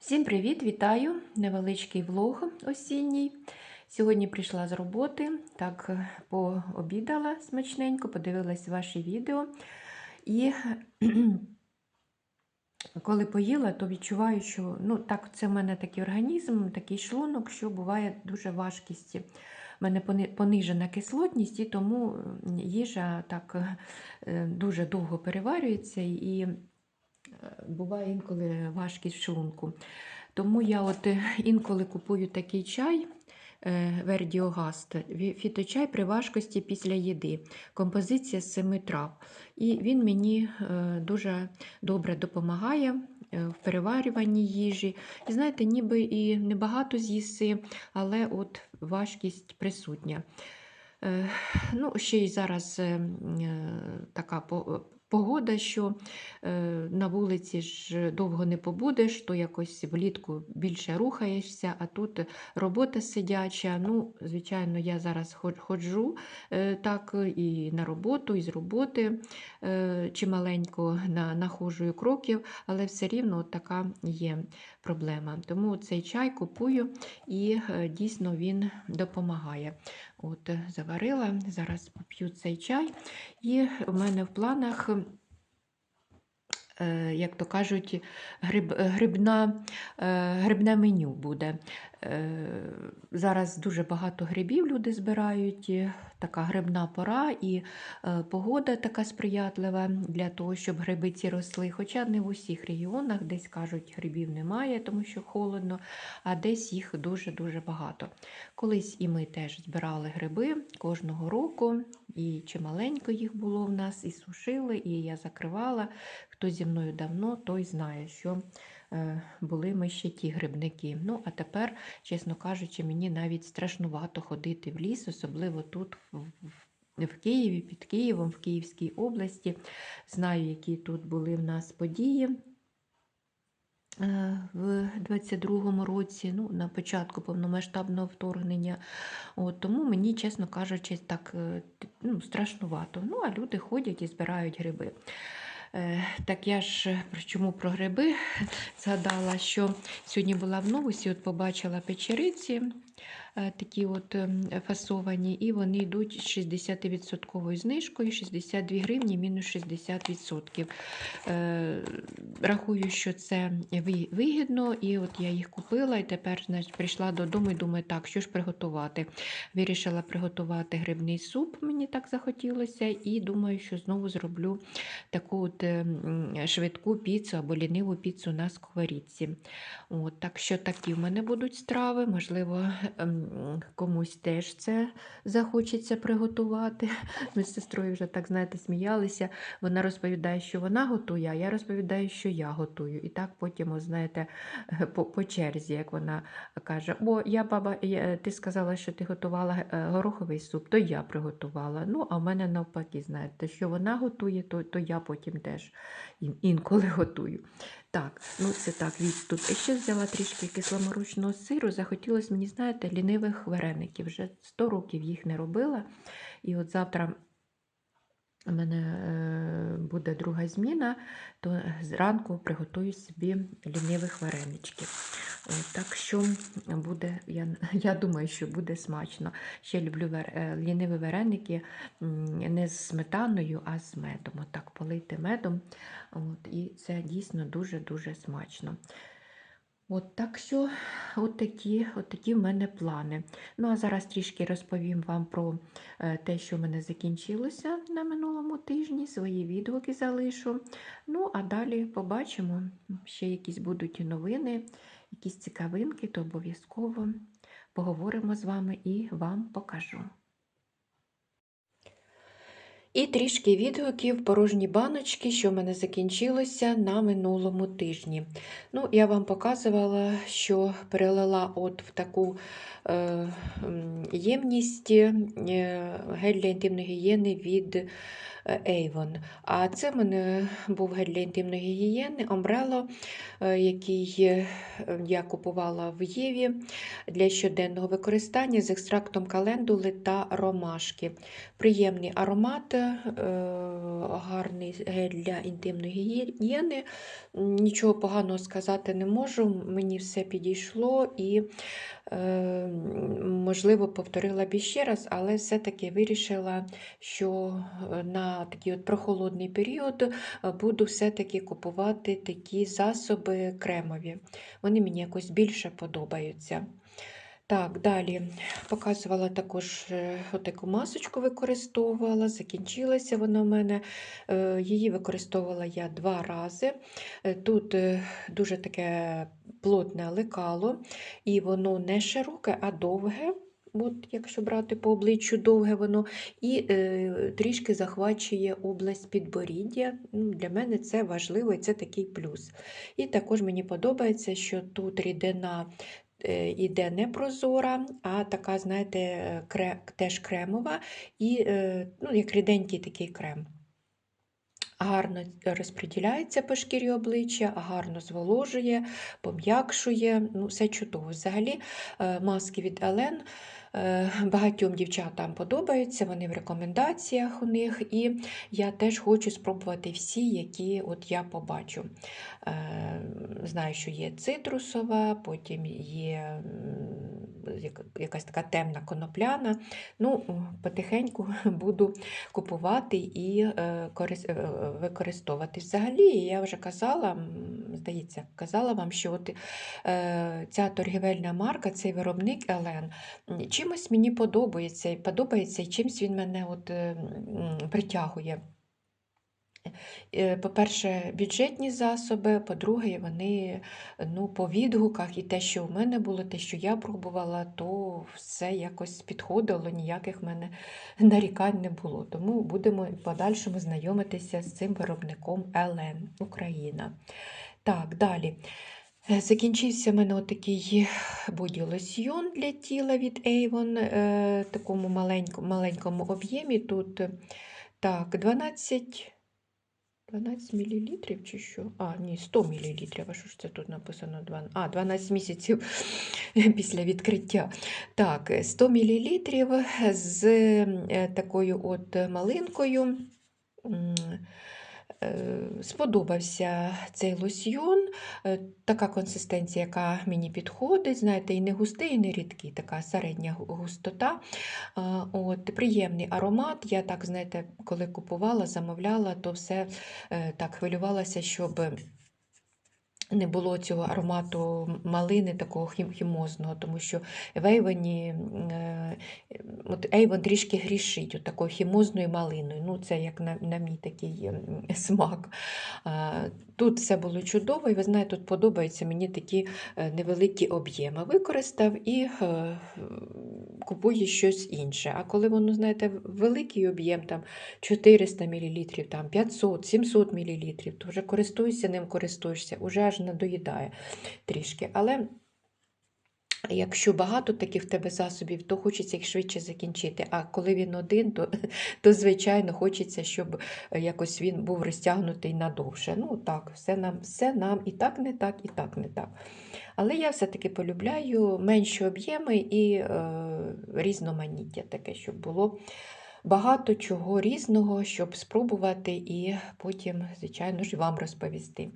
Всім привіт! Вітаю! Невеличкий влог осінній. Сьогодні прийшла з роботи, так е, пообідала смачненько, подивилась ваші відео. І коли поїла, то відчуваю, що ну, так, це в мене такий організм, такий шлунок, що буває дуже важкість. У мене понижена кислотність, і тому їжа так е, дуже довго переварюється і буває інколи важкість в шлунку. Тому я от е, інколи купую такий чай. е, Вердіогаст, фіточай при важкості після їди. Композиція з семи трав. І він мені е, дуже добре допомагає в переварюванні їжі. І знаєте, ніби і небагато з'їси, але от важкість присутня. Ну, ще й зараз така погода, що е, на вулиці ж довго не побудеш, то якось влітку більше рухаєшся, а тут робота сидяча. Ну, звичайно, я зараз ходжу е, так і на роботу, і з роботи е, чималенько на, нахожую кроків, але все рівно така є проблема. Тому цей чай купую і дійсно він допомагає. От заварила, зараз поп'ю цей чай, і в мене в планах. е, Як то кажуть, гриб, грибна, е, грибне меню буде. Е, Зараз дуже багато грибів люди збирають, така грибна пора, і е, погода така сприятлива для того, щоб гриби ці росли. Хоча не в усіх регіонах, десь кажуть, грибів немає, тому що холодно, а десь їх дуже-дуже багато. Колись і ми теж збирали гриби кожного року, і чималенько їх було в нас, і сушили, і я закривала. Хто зі мною давно, той знає, що е, були ми ще ті грибники. Ну, а тепер, чесно кажучи, мені навіть страшнувато ходити в ліс, особливо тут, в Києві, під Києвом, в Київській області. Знаю, які тут були в нас події. е, В 22-му році, ну, на початку повномасштабного вторгнення. От, тому мені, чесно кажучи, так е, ну, страшнувато. Ну, а люди ходять і збирають гриби. Е, Так я ж е, про- чому про гриби згадала, що сьогодні була в новості, от побачила печериці, такі от ем, фасовані, і вони йдуть з 60% знижкою, 62 гривні мінус 60%. Е, Рахую, що це вигідно, і от я їх купила, і тепер значить, прийшла додому і думаю, так, що ж приготувати. Вирішила приготувати грибний суп, мені так захотілося, і думаю, що знову зроблю таку от е, швидку піцу або ліниву піцу на сковорідці. От, так що такі в мене будуть страви. Можливо, ем, комусь теж це захочеться приготувати. Ми з сестрою вже так, знаєте, сміялися. Вона розповідає, що вона готує, а я розповідаю, що я готую. І так потім, знаєте, по, по черзі, як вона каже: О, я баба, я- ти сказала, що ти готувала е, гороховий суп, то я приготувала. Ну, а в мене навпаки, знаєте, що вона готує, то, то я потім теж інколи готую. Так, ну це так, відступ. І ще взяла трішки кисломорочного сиру. Захотілося мені, знаєте, лінивих вареників. Вже 100 років їх не робила. І от завтра у мене е, буде друга зміна, то зранку приготую собі лінивих вареничків. От, так що буде, я, я думаю, що буде смачно. Ще люблю вар- е, ліниві вареники не з сметаною, а з медом. Отак полити медом. От, і це дійсно дуже-дуже смачно. От так що, от такі, от такі в мене плани. Ну а зараз трішки розповім вам про е, те, що в мене закінчилося на минулому тижні. Свої відгуки залишу. Ну, а далі побачимо. Ще якісь будуть новини, якісь цікавинки, то обов'язково поговоримо з вами і вам покажу. І трішки відгуків порожні баночки, що в мене закінчилося на минулому тижні. Ну, я вам показувала, що перелила от в таку е, ємність е, гель для інтимної гігієни від Avon. А це в мене був гель для інтимної гігієни е, який е, я купувала в Єві для щоденного використання з екстрактом календули та ромашки. Приємний аромат, е, гарний гель для інтимної гігієни. Нічого поганого сказати не можу. Мені все підійшло і, е, можливо, повторила б ще раз, але все-таки вирішила, що е, такий от прохолодний період е, буду все-таки купувати такі засоби кремові. Вони мені якось більше подобаються. Так, далі показувала також е, отаку масочку використовувала, закінчилася вона в мене. Е, Її використовувала я два рази. Тут дуже таке плотне лекало, і воно не широке, а довге. От, якщо брати по обличчю довге воно, і е, трішки захвачує область підборіддя. Ну, Для мене це важливо і це такий плюс. І також мені подобається, що тут рідина е, іде не прозора, а така, знаєте, кре, теж кремова, і е, ну, як ріденький такий крем. Гарно розподіляється по шкірі обличчя, гарно зволожує, пом'якшує, ну, все чудово. Взагалі, е, маски від Елен багатьом дівчатам подобаються, вони в рекомендаціях у них, і я теж хочу спробувати всі, які от я побачу. Е, Знаю, що є цитрусова, потім є якась така темна конопляна. Ну, потихеньку буду купувати і е, корис- е, використовувати. Взагалі, я вже казала, здається, казала вам, що от, е, ця торгівельна марка, цей виробник Елен, чимось мені подобається, і подобається, і чимось він мене от, е, притягує. Е, По-перше, бюджетні засоби, по-друге, вони ну, по відгуках і те, що у мене було, те, що я пробувала, то все якось підходило, ніяких в мене нарікань не було. Тому будемо в подальшому знайомитися з цим виробником Елен Україна. Так, далі. Е, Закінчився в мене отакий боді-лосьйон для тіла від Avon, е, в такому маленькому, маленькому об'ємі. Тут е, так, 12. 12 мл чи що? А, ні, 100 мл. А що ж це тут написано? А, 12 місяців після відкриття. Так, 100 мл з е, такою от малинкою. Е, Сподобався цей лосьйон, Е, така консистенція, яка мені підходить, знаєте, і не густий, і не рідкий, така середня густота. От, приємний аромат. Я так, знаєте, коли купувала, замовляла, то все е, так хвилювалася, щоб не було цього аромату малини, такого хімозного, тому що в Ейвоні, е, от Ейвон трішки грішить от такою хімозною малиною. Ну, це як на, на мій такий смак. Тут все було чудово, і ви знаєте, тут подобаються мені такі е, невеликі об'єми. Використав і е, купує щось інше. А коли воно, знаєте, великий об'єм, там 400 мл, там 500, 700 мл, то вже користуєшся ним, користуєшся, уже аж надоїдає трішки. Але якщо багато таких в тебе засобів, то хочеться їх швидше закінчити. А коли він один, то, то звичайно хочеться, щоб е, якось він був розтягнутий надовше. Ну так, все нам, все нам і так не так, і так не так. Але я все-таки полюбляю менші об'єми і е, різноманіття таке, щоб було багато чого різного, щоб спробувати і потім, звичайно ж, вам розповісти.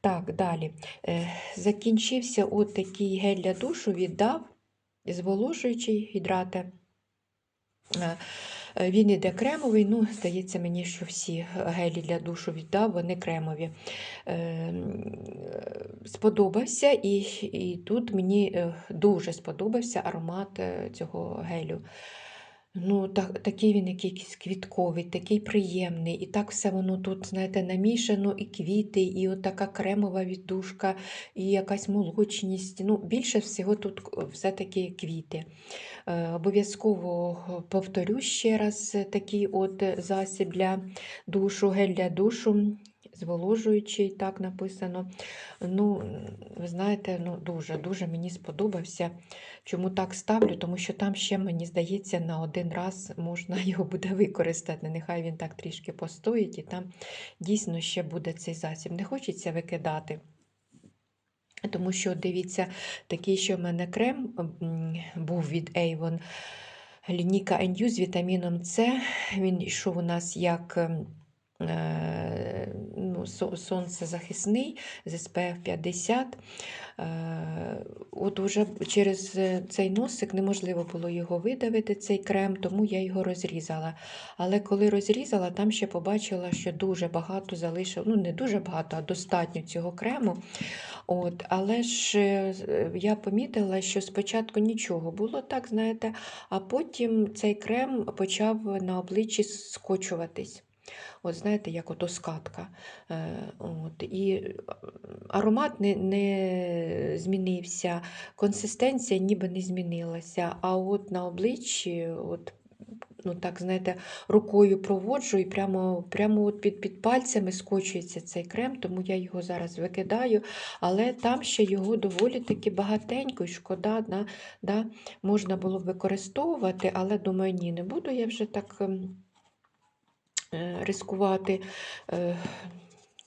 Так, далі. Е, Закінчився от такий гель для душу, віддав зволожуючий гідрати. Е, е, Він іде кремовий, ну, здається мені, що всі гелі для душу віддав, вони кремові. Сподобався, і, і тут мені дуже сподобався аромат цього гелю. Ну, так, такий він якийсь квітковий, такий приємний. І так все воно тут, знаєте, намішано, і квіти, і от така кремова віддушка, і якась молочність. Ну, більше всього тут все-таки квіти. Е, Обов'язково повторю ще раз е, такий от е, засіб для душу, гель для душу. Зволожуючий, так написано. Ну, ви знаєте, ну дуже-дуже мені сподобався. Чому так ставлю? Тому що там ще, мені здається, на один раз можна його буде використати. Нехай він так трішки постоїть, і там дійсно ще буде цей засіб. Не хочеться викидати. Тому що, дивіться, такий, що в мене крем був від Avon, лінійка NU з вітаміном С. Він йшов у нас як ну, со- сонцезахисний з SPF 50. Е, От уже через е, цей носик неможливо було його видавити, цей крем, тому я його розрізала. Але коли розрізала, там ще побачила, що дуже багато залишив, ну не дуже багато, а достатньо цього крему. От, але ж е, е, я помітила, що спочатку нічого було так, знаєте, а потім цей крем почав на обличчі скочуватись. От знаєте, як ото скатка. Е, От, і аромат не, не змінився, консистенція ніби не змінилася. А от на обличчі, от, ну так, знаєте, рукою проводжу і прямо, прямо от під, під пальцями скочується цей крем, тому я його зараз викидаю. Але там ще його доволі таки багатенько, і шкода, да, да, можна було б використовувати, але думаю, ні, не буду я вже так. Е, ризикувати. е,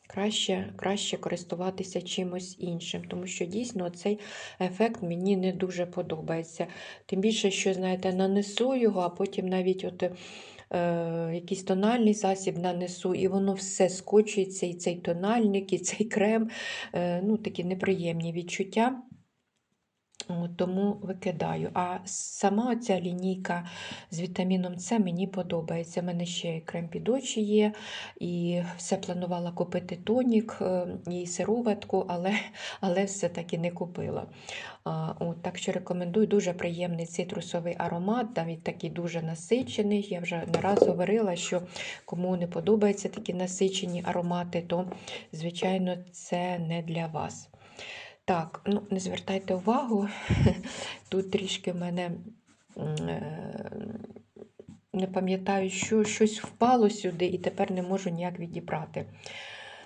Краще, краще користуватися чимось іншим, тому що дійсно цей ефект мені не дуже подобається. Тим більше, що, знаєте, нанесу його, а потім навіть от, е, якийсь тональний засіб нанесу, і воно все скочується, і цей тональник, і цей крем. Е, ну, такі неприємні відчуття. Тому викидаю. А сама ця лінійка з вітаміном С мені подобається. У мене ще крем під очі є, і все планувала купити тонік е, і сироватку, але, але все-таки не купила. От, так що рекомендую дуже приємний цитрусовий аромат, навіть такий дуже насичений. Я вже не раз говорила, що кому не подобаються такі насичені аромати, то, звичайно, це не для вас. Так, ну не звертайте увагу, тут трішки в мене е, не пам'ятаю, що щось впало сюди і тепер не можу ніяк відібрати.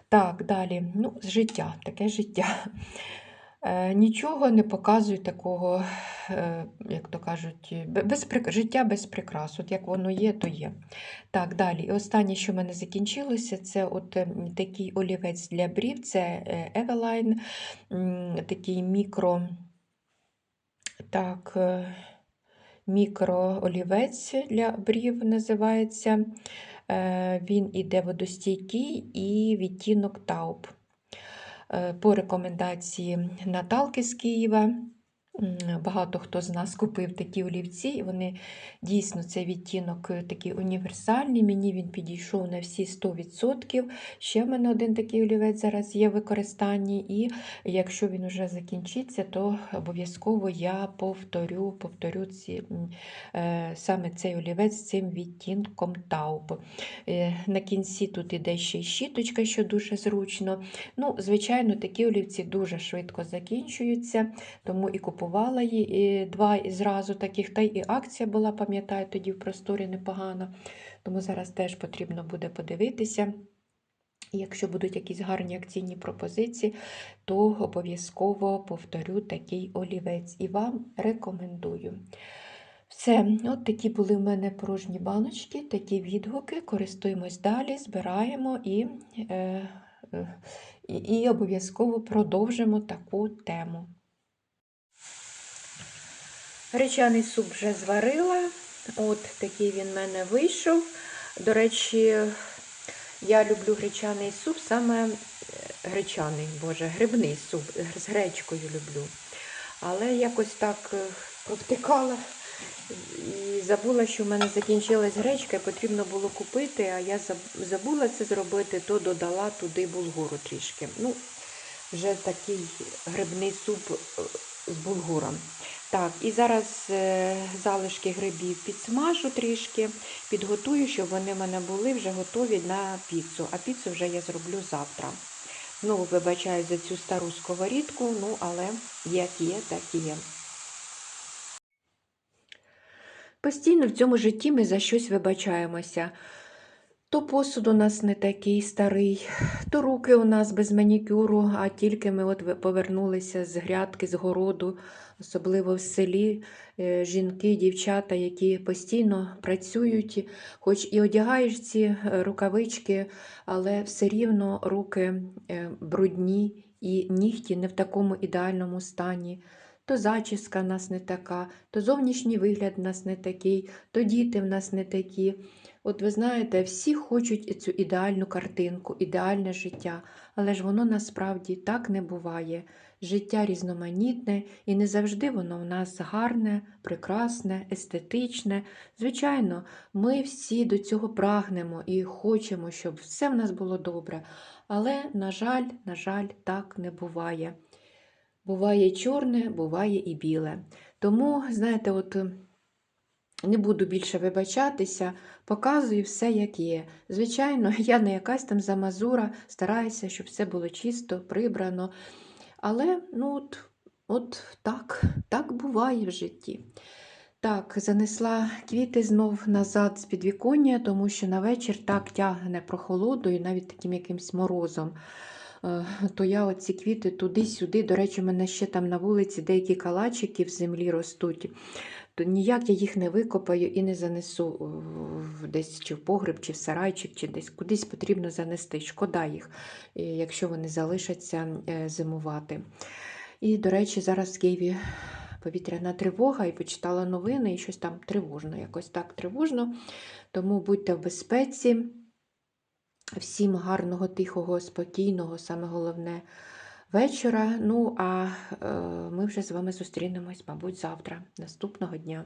Так, далі, ну, життя, таке життя. Е, Нічого не показує такого, е, як то кажуть, без, життя без прикрас. От як воно є, то є. Так, далі. І останнє, що в мене закінчилося, це от ем, такий олівець для брів, це е, Eveline, такий мікро, так, мікроолівець для брів називається. Він іде водостійкий і відтінок тауб. Е, По рекомендації Наталки з Києва. Багато хто з нас купив такі олівці, і вони дійсно цей відтінок е, такий універсальний. Мені він підійшов на всі 100%. Ще в мене один такий олівець зараз є в використанні, і якщо він вже закінчиться, то обов'язково я повторю, повторю ці, е, саме цей олівець з цим відтінком тауб. Е, На кінці тут іде ще й щіточка, що дуже зручно. Ну, Звичайно, такі олівці дуже швидко закінчуються, тому і купувала її два і зразу таких. Та і акція була, пам'ятаю, тоді в просторі непогана. Тому зараз теж потрібно буде подивитися. І Якщо будуть якісь гарні акційні пропозиції, то обов'язково повторю такий олівець і вам рекомендую. Все, от такі були в мене порожні баночки, такі відгуки. Користуємось далі, збираємо і, е, е, і, і обов'язково продовжимо таку тему. Гречаний суп вже зварила. От такий він в мене вийшов. До речі, я люблю гречаний суп, саме е, гречаний, боже, грибний суп з гречкою люблю. Але якось так е, провтикала і забула, що в мене закінчилась гречка, і потрібно було купити, а я забула це зробити, то додала туди булгуру трішки. Ну, вже такий грибний суп е, з булгуром. Так, і зараз е, залишки грибів підсмажу трішки, підготую, щоб вони в мене були вже готові на піцу. А піцу вже я зроблю завтра. Знову вибачаю за цю стару сковорідку, ну але як є, так і є. Постійно в цьому житті ми за щось вибачаємося. То посуд у нас не такий старий, то руки у нас без манікюру, а тільки ми от повернулися з грядки, з городу, особливо в селі. е, Жінки, дівчата, які постійно працюють, хоч і одягаєш ці е, рукавички, але все рівно руки е, брудні і нігті не в такому ідеальному стані. То зачіска в нас не така, то зовнішній вигляд в нас не такий, то діти в нас не такі. От ви знаєте, всі хочуть цю ідеальну картинку, ідеальне життя, але ж воно насправді так не буває. Життя різноманітне і не завжди воно в нас гарне, прекрасне, естетичне. Звичайно, ми всі до цього прагнемо і хочемо, щоб все в нас було добре. Але, на жаль, на жаль, так не буває. Буває чорне, буває і біле. Тому, знаєте, от е, не буду більше вибачатися, показую все, як є. Звичайно, я не якась там замазура, стараюся, щоб все було чисто, прибрано. Але ну, от, от так, так буває в житті. Так, занесла квіти знов назад з підвіконня, тому що на вечір так тягне прохолодою, навіть таким якимсь морозом. Е, То я оці квіти туди-сюди. До речі, у мене ще там на вулиці деякі калачики в землі ростуть. То ніяк я їх не викопаю і не занесу десь чи в погреб, чи в сарайчик, чи десь кудись потрібно занести. Шкода їх, е, якщо вони залишаться е, зимувати. І, до речі, зараз в Києві повітряна тривога, і почитала новини, і щось там тривожно, якось так тривожно. Тому будьте в безпеці. Всім гарного, тихого, спокійного, саме головне вечора. Ну, а е, ми вже з вами зустрінемось, мабуть, завтра, наступного дня.